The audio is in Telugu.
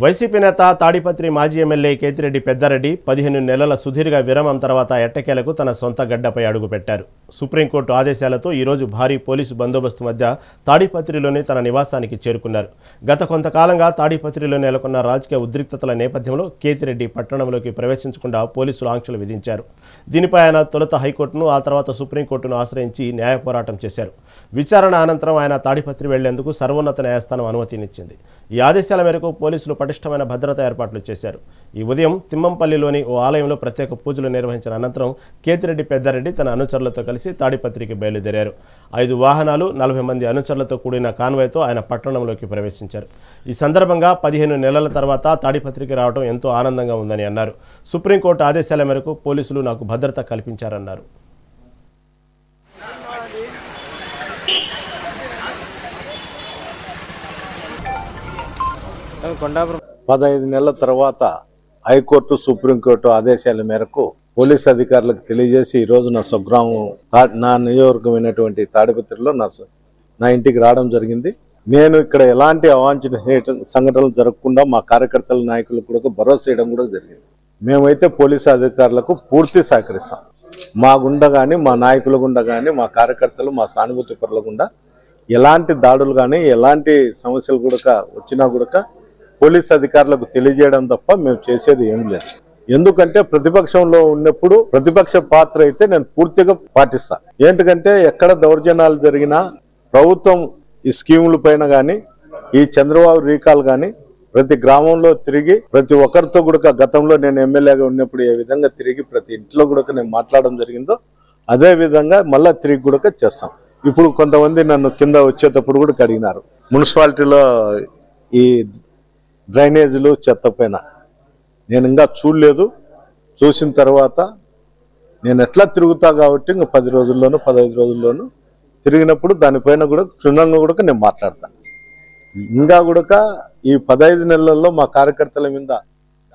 వైసీపీ నేత తాడిపత్రి మాజీ ఎమ్మెల్యే కేతిరెడ్డి పెద్దారెడ్డి పదిహేను నెలల సుదీర్ఘ విరామం తర్వాత ఎట్టకేలకు తన సొంత గడ్డపై అడుగుపెట్టారు. సుప్రీంకోర్టు ఆదేశాలతో ఈరోజు భారీ పోలీసు బందోబస్తు మధ్య తాడిపత్రిలోని తన నివాసానికి చేరుకున్నారు. గత కొంతకాలంగా తాడిపత్రిలో నెలకొన్న రాజకీయ ఉద్రిక్తతల నేపథ్యంలో కేతిరెడ్డి పట్టణంలోకి ప్రవేశించకుండా పోలీసులు ఆంక్షలు విధించారు. దీనిపై ఆయన తొలుత హైకోర్టును ఆ తర్వాత సుప్రీంకోర్టును ఆశ్రయించి న్యాయ పోరాటం చేశారు. విచారణ అనంతరం ఆయన తాడిపత్రి వెళ్ళేందుకు సర్వోన్నత న్యాయస్థానం అనుమతినిచ్చింది. ఈ ఆదేశాల మేరకు పోలీసులు పటిష్టమైన భద్రత ఏర్పాట్లు చేశారు. ఈ ఉదయం తిమ్మంపల్లిలోని ఓ ఆలయంలో ప్రత్యేక పూజలు నిర్వహించిన అనంతరం కేతిరెడ్డి పెద్దారెడ్డి తన అనుచరులతో కలిసి తాడిపత్రికి బయలుదేరారు. ఐదు వాహనాలు నలభై మంది అనుచరులతో కూడిన కాన్వాయ్తో ఆయన పట్టణంలోకి ప్రవేశించారు. ఈ సందర్భంగా పదిహేను నెలల తర్వాత తాడిపత్రికి రావడం ఎంతో ఆనందంగా ఉందని అన్నారు. సుప్రీంకోర్టు ఆదేశాల మేరకు పోలీసులు నాకు భద్రత కల్పించారన్నారు. పదహైదు నెలల తర్వాత హైకోర్టు సుప్రీంకోర్టు ఆదేశాల మేరకు పోలీస్ అధికారులకు తెలియజేసి ఈ రోజు నా స్వగ్రామం తా- నా నియోజకమైనటువంటి తాడిపత్రిలో నా నా ఇంటికి రావడం జరిగింది. నేను ఇక్కడ ఎలాంటి అవాంఛనీయ సంఘటనలు జరగకుండా మా కార్యకర్తల నాయకులకు కూడా భరోసా చేయడం కూడా జరిగింది. మేమైతే పోలీసు అధికారులకు పూర్తి సహకరిస్తాం. మా గుండా కానీ మా నాయకుల గుండా కానీ మా కార్యకర్తలు మా సానుభూతి పరుల గుండా ఎలాంటి దాడులు కానీ ఎలాంటి సమస్యలు కూడా వచ్చినా కూడా పోలీస్ అధికారులకు తెలియజేయడం తప్ప మేము చేసేది ఏం లేదు. ఎందుకంటే ప్రతిపక్షంలో ఉన్నప్పుడు ప్రతిపక్ష పాత్ర అయితే నేను పూర్తిగా పాటిస్తా. ఏంటంటే ఎక్కడ దౌర్జన్యాలు జరిగినా ప్రభుత్వం ఈ స్కీముల పైన కానీ ఈ చంద్రబాబు రీకాల్ కానీ ప్రతి గ్రామంలో తిరిగి ప్రతి ఒక్కరితో కూడా గతంలో నేను ఎమ్మెల్యేగా ఉన్నప్పుడు ఏ విధంగా తిరిగి ప్రతి ఇంట్లో కూడా నేను మాట్లాడడం జరిగిందో అదే విధంగా మళ్ళీ తిరిగి కూడా చేస్తాం. ఇప్పుడు కొంతమంది నన్ను కింద వచ్చేటప్పుడు కూడా అడిగినారు. మున్సిపాలిటీలో ఈ డ్రైనేజీలు చెత్త పైన. నేను ఇంకా చూడలేదు. చూసిన తర్వాత నేను ఎట్లా తిరుగుతా కాబట్టి ఇంకా పది రోజుల్లోనూ పదహైదు రోజుల్లోనూ తిరిగినప్పుడు దానిపైన కూడా క్షుణ్ణంగా కూడా నేను మాట్లాడతాను ఇంకా కూడా ఈ పదహైదు నెలల్లో మా కార్యకర్తల మీద